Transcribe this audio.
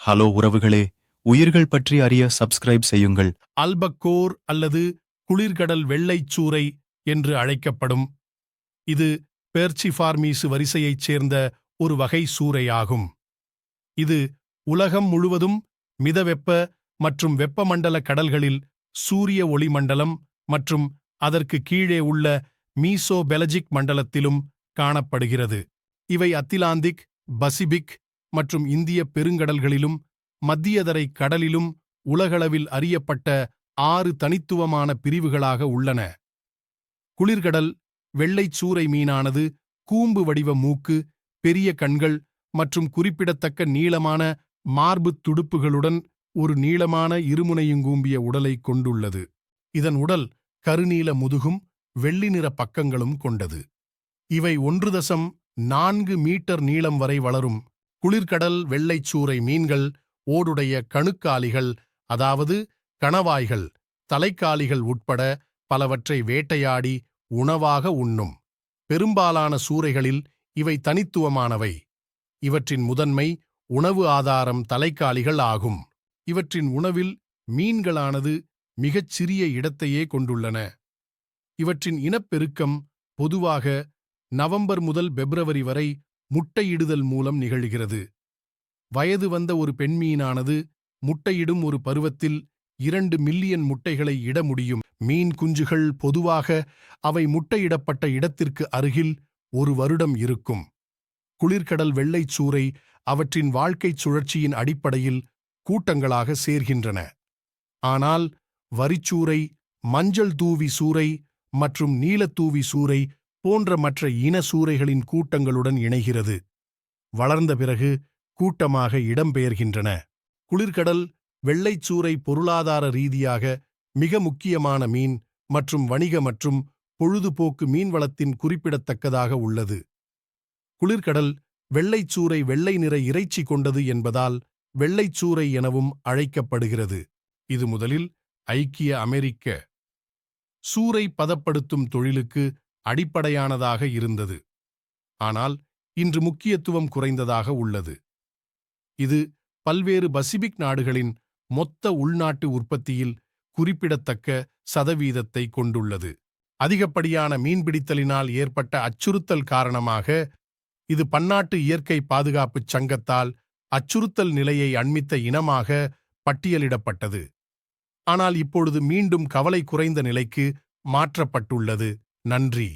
Hello உறவுகளே உயிர்கள் பற்றி அறிய சப்ஸ்கிரைப் செய்யுங்கள். அல்பக்கோர் அல்லது குளிர்கடல் வெள்ளைச் சூறை என்று அழைக்கப்படும். இது பேர்ச்சிஃபார்மீசு வரிசையைச் சேர்ந்த ஒரு வகை சூறையாகும். இது உலகம் முழுவதும் மிதவெப்ப மற்றும் வெப்பமண்டல கடல்களில் சூரிய ஒளிமண்டலம் மற்றும் அதற்கு கீழே உள்ள மீசோபெலஜிக் மண்டலத்திலும் காணப்படுகிறது. இவை அத்திலாந்திக் பசிபிக் மற்றும் இந்திய பெருங்கடல்களிலும் மத்தியதரை கடலிலும் உலகளவில் அறியப்பட்ட ஆறு தனித்துவமான பிரிவுகளாக உள்ளன. குளிர்கடல் வெள்ளைச் சூறை மீனானது கூம்பு வடிவ மூக்கு பெரிய கண்கள் மற்றும் குறிப்பிடத்தக்க நீளமான மார்புத் துடுப்புகளுடன் ஒரு நீளமான இருமுனையுங்கூம்பிய உடலை கொண்டுள்ளது. இதன் உடல் கருநீல முதுகும் வெள்ளி நிற பக்கங்களும் கொண்டது. இவை ஒன்று தசம் நான்கு மீட்டர் நீளம் வரை வளரும் குளிர்கடல் வெள்ளைச் சூறை மீன்கள் ஓடுடைய கணுக்காலிகள் அதாவது கணவாய்கள் தலைக்காலிகள் உட்பட பலவற்றை வேட்டையாடி உணவாக உண்ணும். பெரும்பாலான சூறைகளில் இவை தனித்துவமானவை. இவற்றின் முதன்மை உணவு ஆதாரம் தலைக்காலிகள் ஆகும். இவற்றின் உணவில் மீன்களானது மிகச் சிறிய இடத்தையே கொண்டுள்ளன. இவற்றின் இனப்பெருக்கம் பொதுவாக நவம்பர் முதல் பிப்ரவரி வரை முட்டையிடுதல் மூலம் நிகழ்கிறது. வயது வந்த ஒரு பெண்மீனானது முட்டையிடும் ஒரு பருவத்தில் இரண்டு மில்லியன் முட்டைகளை இட முடியும். மீன் குஞ்சுகள் பொதுவாக அவை முட்டையிடப்பட்ட இடத்திற்கு அருகில் ஒரு வருடம் இருக்கும். குளிர்கடல் வெள்ளைச் சூறை அவற்றின் வாழ்க்கைச் சுழற்சியின் அடிப்படையில் கூட்டங்களாக சேர்கின்றன. ஆனால் வரிச்சூரை மஞ்சள் தூவி சூறை மற்றும் நீலத்தூவி சூறை போன்ற மற்ற இன சூறைகளின் கூட்டங்களுடன் இணைகிறது. வளர்ந்த பிறகு கூட்டமாக இடம்பெயர்கின்றன. குளிர்கடல் வெள்ளைச் சூறை பொருளாதார ரீதியாக மிக முக்கியமான மீன் மற்றும் வணிக மற்றும் பொழுதுபோக்கு மீன்வளத்தின் குறிப்பிடத்தக்கதாக உள்ளது. குளிர்கடல் வெள்ளைச் சூறை வெள்ளை நிற இறைச்சி கொண்டது என்பதால் வெள்ளைச் சூறை எனவும் அழைக்கப்படுகிறது. இது முதலில் ஐக்கிய அமெரிக்க. சூறை பதப்படுத்தும் தொழிலுக்கு அடிப்படையானதாக இருந்தது. ஆனால் இன்று முக்கியத்துவம் குறைந்ததாக உள்ளது. இது பல்வேறு பசிபிக் நாடுகளின் மொத்த உள்நாட்டு உற்பத்தியில் குறிப்பிடத்தக்க சதவீதத்தை கொண்டுள்ளது. அதிகப்படியான மீன்பிடித்தலினால் ஏற்பட்ட அச்சுறுத்தல் காரணமாக இது பன்னாட்டு இயற்கை பாதுகாப்புச் சங்கத்தால் அச்சுறுத்தல் நிலையை அண்மித்த இனமாக பட்டியலிடப்பட்டது. ஆனால் இப்பொழுது மீண்டும் கவலை குறைந்த நிலைக்கு மாற்றப்பட்டுள்ளது. நன்றி.